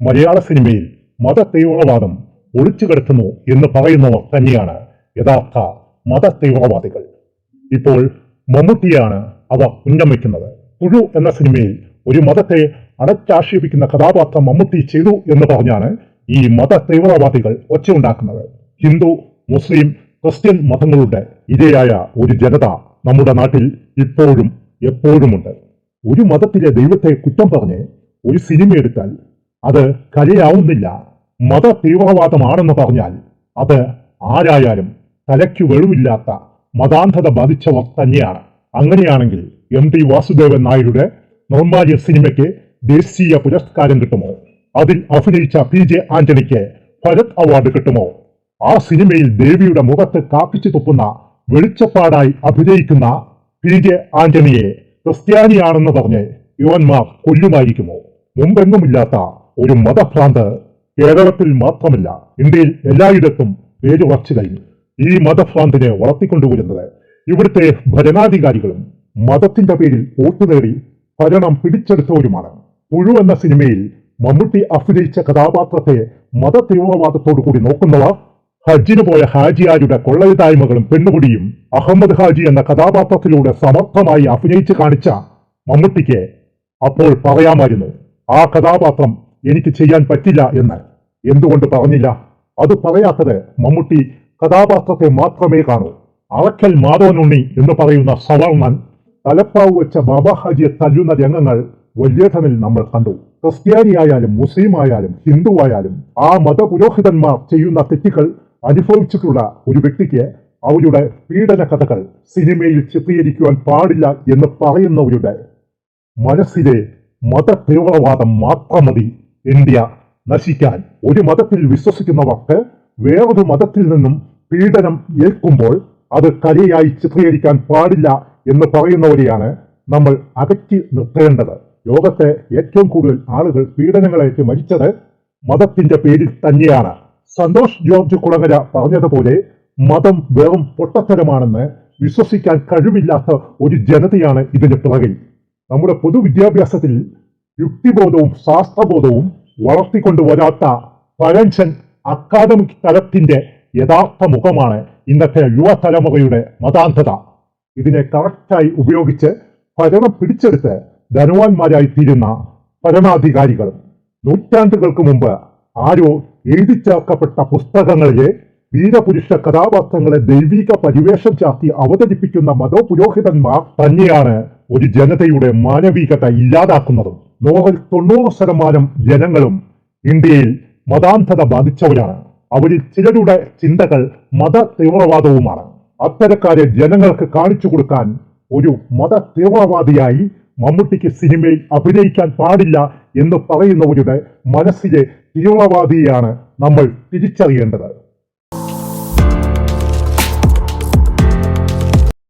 മലയാള സിനിമയിൽ മത തീവ്രവാദം ഒളിച്ചു കിടക്കുന്നു എന്ന് പറയുന്നവർ തന്നെയാണ് യഥാർത്ഥ മത തീവ്രവാദികൾ ഇപ്പോൾ മമ്മൂട്ടിയാണ് അവ ഉന്നമിക്കുന്നത്. പുഴു എന്ന സിനിമയിൽ ഒരു മതത്തെ അടച്ചാക്ഷേപിക്കുന്ന കഥാപാത്രം മമ്മൂട്ടി ചെയ്തു എന്ന് പറഞ്ഞാണ് ഈ മത തീവ്രവാദികൾ ഒച്ചയുണ്ടാക്കുന്നത്. ഹിന്ദു മുസ്ലിം ക്രിസ്ത്യൻ മതങ്ങളുടെ ഇരയായ ഒരു ജനത നമ്മുടെ നാട്ടിൽ ഇപ്പോഴും എപ്പോഴുമുണ്ട്. ഒരു മതത്തിലെ ദൈവത്തെ കുറ്റം പറഞ്ഞ് ഒരു സിനിമ എടുത്താൽ അത് കലയാവുന്നില്ല മത തീവ്രവാദമാണെന്ന് പറഞ്ഞാൽ അത് ആരായാലും തലയ്ക്കു വെളിവില്ലാത്ത മതാന്ധത ബാധിച്ചവർ തന്നെയാണ്. അങ്ങനെയാണെങ്കിൽ എം ടി വാസുദേവൻ നായരുടെ നിർമ്മാല്യ സിനിമയ്ക്ക് ദേശീയ പുരസ്കാരം കിട്ടുമോ? അതിൽ അഭിനയിച്ച പി ജെ ആന്റണിക്ക് ഭരത് അവാർഡ് കിട്ടുമോ? ആ സിനിമയിൽ ദേവിയുടെ മുഖത്ത് കാപ്പിച്ചു തുപ്പുന്ന വെളിച്ചപ്പാടായി അഭിനയിക്കുന്ന പി ജെ ആന്റണിയെ ക്രിസ്ത്യാനിയാണെന്ന് പറഞ്ഞ് യുവന്മാർ കൊല്ലുമായിരിക്കുമോ? മുമ്പെങ്ങുമില്ലാത്ത ഒരു മതഭ്രാന്ത് കേരളത്തിൽ മാത്രമല്ല ഇന്ത്യയിൽ എല്ലായിടത്തും വേരുറച്ചു കഴിഞ്ഞു ഈ മതഭ്രാന്തിനെ വളർത്തിക്കൊണ്ടുവരുന്നത്. ഇവിടുത്തെ ഭരണാധികാരികളും മതത്തിന്റെ പേരിൽ വോട്ട് നേടി ഭരണം പിടിച്ചെടുത്തവരുമാണ്. പുഴു എന്ന സിനിമയിൽ മമ്മൂട്ടി അഭിനയിച്ച കഥാപാത്രത്തെ മത തീവ്രവാദത്തോടു കൂടി നോക്കുന്നവർ ഹജ്ജിന് പോയ ഹാജിയാരുടെ കൊള്ളരുതായ്മകളും പെണ്ണുകുടിയും അഹമ്മദ് ഹാജി എന്ന കഥാപാത്രത്തിലൂടെ സമർത്ഥമായി അഭിനയിച്ച് കാണിച്ച മമ്മൂട്ടിക്ക് അപ്പോൾ പറയാമായിരുന്നു ആ കഥാപാത്രം എനിക്ക് ചെയ്യാൻ പറ്റില്ല എന്ന്. എന്തുകൊണ്ട് പറഞ്ഞില്ല? അത് പറയാത്തത് മമ്മൂട്ടി കഥാപാത്രത്തെ മാത്രമേ കാണൂ. അറക്കൽ മാധവനുണ്ണി എന്ന് പറയുന്ന സവർണൻ തലപ്പാവ് വെച്ച ബാബാ ഹാജിയെ തല്ലുന്ന രംഗങ്ങൾ വലിയധനിൽ നമ്മൾ കണ്ടു. ക്രിസ്ത്യാനിയായാലും മുസ്ലിം ആയാലും ഹിന്ദു ആയാലും ആ മതപുരോഹിതന്മാർ ചെയ്യുന്ന തെറ്റുകൾ അനുഭവിച്ചിട്ടുള്ള ഒരു വ്യക്തിക്ക് അവരുടെ പീഡന കഥകൾ സിനിമയിൽ ചിത്രീകരിക്കുവാൻ പാടില്ല എന്ന് പറയുന്നവരുടെ മനസ്സിലെ മത തീവ്രവാദം മാത്രം മതി. ഇന്ത്യ നശിക്കാൻ ഒരു മതത്തിൽ വിശ്വസിക്കുന്നവർക്ക് വേറൊരു മതത്തിൽ നിന്നും പീഡനം ഏൽക്കുമ്പോൾ അത് കലയായി ചിത്രീകരിക്കാൻ പാടില്ല എന്ന് പറയുന്നവരെയാണ് നമ്മൾ അകറ്റി നിർത്തേണ്ടത്. ലോകത്തെ ഏറ്റവും കൂടുതൽ ആളുകൾ പീഡനങ്ങളേറ്റ് മരിച്ചത് മതത്തിന്റെ പേരിൽ തന്നെയാണ്. സന്തോഷ് ജോർജ് കുളങ്ങര പറഞ്ഞതുപോലെ മതം വെറും പൊട്ടത്തരമാണെന്ന് വിശ്വസിക്കാൻ കഴിവില്ലാത്ത ഒരു ജനതയാണ് ഇതിന് പിറകിൽ. നമ്മുടെ പൊതുവിദ്യാഭ്യാസത്തിൽ യുക്തിബോധവും ശാസ്ത്രബോധവും വളർത്തിക്കൊണ്ടുവരാത്ത പഴഞ്ചൻ അക്കാദമിക് തലത്തിന്റെ യഥാർത്ഥ മുഖമാണ് ഇന്നത്തെ യുവതലമുറയുടെ മതാന്ധത. ഇതിനെ കറക്റ്റായി ഉപയോഗിച്ച് ഭരണം പിടിച്ചെടുത്ത് ധനവാന്മാരായി തീരുന്ന ഭരണാധികാരികൾ നൂറ്റാണ്ടുകൾക്ക് മുമ്പ് ആരോ എഴുതിച്ചേർക്കപ്പെട്ട പുസ്തകങ്ങളിലെ വീരപുരുഷ കഥാപാത്രങ്ങളെ ദൈവിക പരിവേഷം ചാർത്തി അവതരിപ്പിക്കുന്ന മതോപുരോഹിതന്മാർ തന്നെയാണ് ഒരു ജനതയുടെ മാനവികത ഇല്ലാതാക്കുന്നതും. നോവൽ തൊണ്ണൂറ് ശതമാനം ജനങ്ങളും ഇന്ത്യയിൽ മതാന്ധത ബാധിച്ചവരാണ്. അവരിൽ ചിലരുടെ ചിന്തകൾ മത തീവ്രവാദവുമാണ് അത്തരക്കാരെ ജനങ്ങൾക്ക് കാണിച്ചു കൊടുക്കാൻ ഒരു മത തീവ്രവാദിയായി മമ്മൂട്ടിക്ക് സിനിമയിൽ അഭിനയിക്കാൻ പാടില്ല എന്ന് പറയുന്നവരുടെ മനസ്സിലെ തീവ്രവാദിയാണ് നമ്മൾ തിരിച്ചറിയേണ്ടത്.